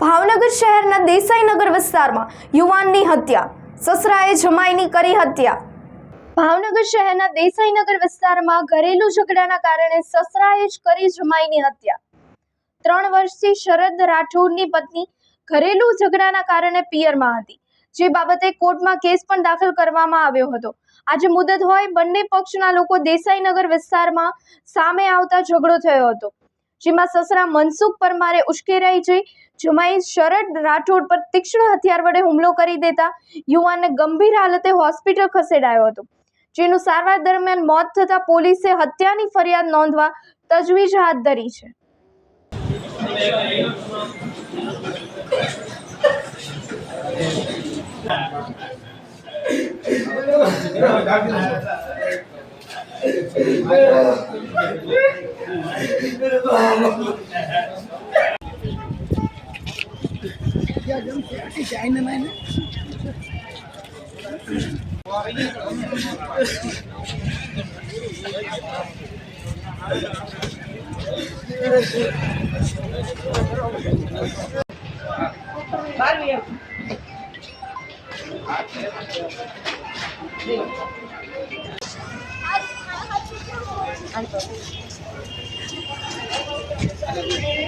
ભાવનગર શહેરના દેસાઈનગર વિસ્તારમાં યુવાનની હત્યા. સસરાએ જમાઈની કરી હત્યા. ભાવનગર શહેરના દેસાઈનગર વિસ્તારમાં ઘરેલું ઝઘડાના કારણે સસરાએ જ કરી જમાઈની હત્યા. ત્રણ વર્ષથી શરદ રાઠોડની પત્ની ઘરેલું ઝઘડાના કારણે પિયરમાં હતી, જે બાબતે કોર્ટમાં કેસ પણ દાખલ કરવામાં આવ્યો હતો. આજે મુદત હોય બંને પક્ષના લોકો દેસાઈનગર વિસ્તારમાં સામે આવતા ઝઘડો થયો હતો, જેમાં સસરા મનસુખ પરમારે ઉશ્કેરાઈ જઈ જમાઈ શરદ રાઠોડ પર તીક્ષ્ણ હથિયાર વડે હુમલો કરી દેતા યુવાનને ગંભીર હાલતે હોસ્પિટલ ખસેડાયો હતો જેનું સારવાર દરમિયાન મોત થતાં પોલીસે હત્યાની ફરિયાદ નોંધવા તજવીજ હાથ ધરી છે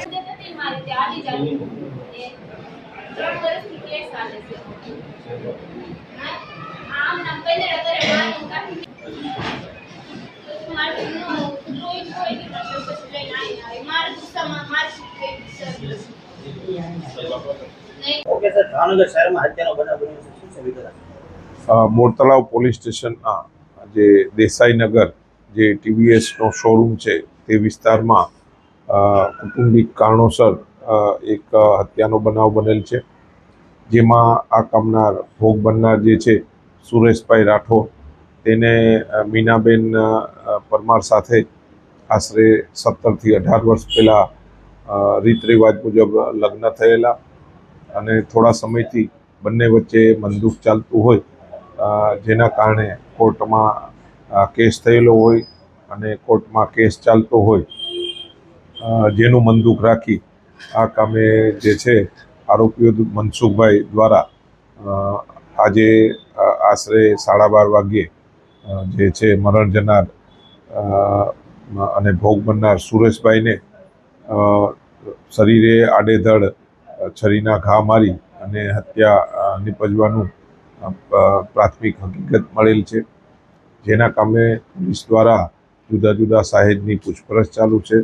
પદ્ધતિ મારી તે આવી જાય એ ત્રણ મોરતલાવ પોલીસ સ્ટેશનના જે દેસાઈનગર જે ટીવીએસનો શોરૂમ છે તે વિસ્તારમાં કુટુંબિક કારણોસર એક હત્યાનો બનાવ બનેલ છે. જેમાં આ કામનાર, ભોગ બનનાર જે છે, સુરેશભાઈ રાઠોડ, તેને મીનાબેન પરમાર સાથે આશરે સત્તરથી અઢાર વર્ષ પહેલાં રીત રિવાજ મુજબ લગ્ન થયેલા અને થોડા સમયથી બંને વચ્ચે બંદૂક ચાલતું હોય જેના કારણે કોર્ટમાં કેસ થયેલો હોય અને કોર્ટમાં કેસ ચાલતો હોય જેનું બંદૂક રાખી આ કામે જે છે, આરોપીઓ મનસુખભાઈ દ્વારા આજે આશરે સાડા બાર વાગ્યે જે છે, મરણ જનાર અને ભોગ બનનાર સુરેશભાઈને શરીરે આડેધડ છરીના ઘા મારી અને હત્યા નિપજવાનું પ્રાથમિક હકીકત મળેલ છે. જેના કામે પોલીસ દ્વારા જુદા જુદા સાહેબની પૂછપરછ ચાલુ છે.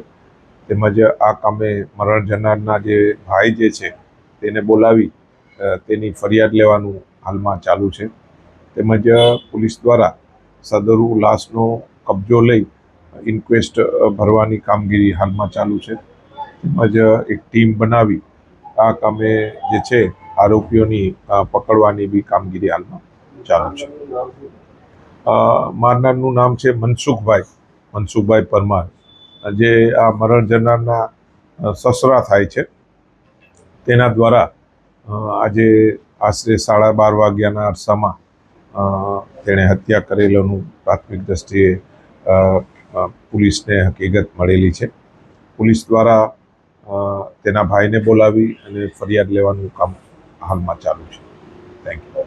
તેમજ આ કામે મરણ જનારના જે ભાઈ જે છે, તેને બોલાવી તેની ફરિયાદ લેવાનું હાલમાં ચાલુ છે. તેમજ પોલીસ દ્વારા સદરુ લાશનો કબજો લઈ ઇન્ક્વેસ્ટ ભરવાની કામગીરી હાલમાં ચાલુ છે. તેમજ એક ટીમ બનાવી આ કામે જે છે, આરોપીઓની પકડવાની બી કામગીરી હાલમાં ચાલુ છે. મારનારનું નામ છે મનસુખભાઈ મનસુખભાઈ પરમાર. જે આ મરણ જનારના સસરા થાય છે, તેના દ્વારા આજે આશરે સાડા બાર વાગ્યાના અરસામાં તેણે હત્યા કરેલોનું પ્રાથમિક દ્રષ્ટિએ પોલીસને હકીકત મળેલી છે. પોલીસ દ્વારા તેના ભાઈને બોલાવી અને ફરિયાદ લેવાનું કામ હાલમાં ચાલુ છે. Thank you